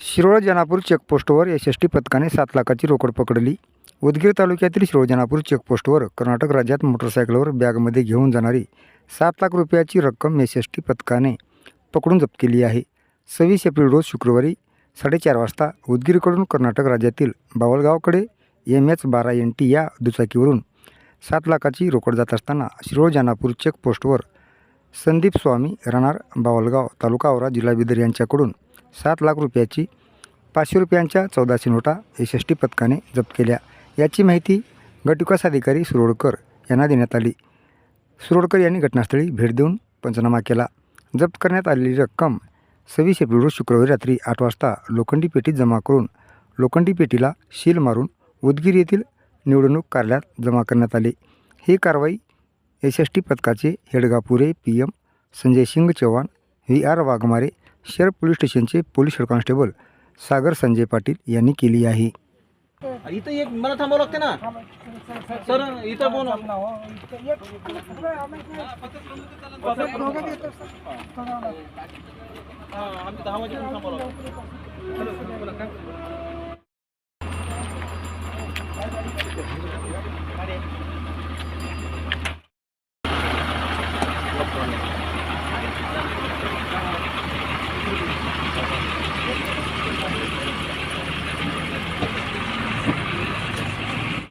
शिरोळ जनापूर चेकपोस्टवर S S T पथकाने सात लाखाची रोकड पकडली. उदगीर तालुक्यातील शिरोळजनापूर चेकपोस्टवर कर्नाटक राज्यात मोटरसायकलवर बॅगमध्ये घेऊन जाणारी सात लाख रुपयाची रक्कम एस एस टी पथकाने पकडून जप्त केली आहे. सव्वीस एप्रिल रोज शुक्रवारी साडेचार वाजता उदगीरकडून कर्नाटक राज्यातील बावलगावकडे एम एच बारा एन टी या दुचाकीवरून सात लाखाची रोकड जात असताना शिरोळ जनापूर चेकपोस्टवर संदीप स्वामी राहणार बावलगाव तालुका औरा जिल्हा बिदर यांच्याकडून सात लाख रुपयाची पाचशे रुपयांच्या चौदाशे नोटा एस पथकाने जप्त केल्या. याची माहिती गटविकास अधिकारी सुरोडकर यांना देण्यात आली. सुरोडकर यांनी घटनास्थळी भेट देऊन पंचनामा केला. जप्त करण्यात आलेली रक्कम सव्वीस एप्रिल रोज शुक्रवारी रात्री आठ वाजता लोखंडी पेटीत जमा करून लोखंडी पेटीला शील मारून उदगीर येथील निवडणूक कार्यालयात जमा करण्यात आली. ही कारवाई एस एस टी पथकाचे Hedgapure P M Sanjay Singh Chavan V R Waghmare शहर पोलीस स्टेशनचे police head constable Sagar Sanjay Patil यांनी केली आहे. इथं एक मला थांबावं लागते ना. सर इथं कोण? थांबावं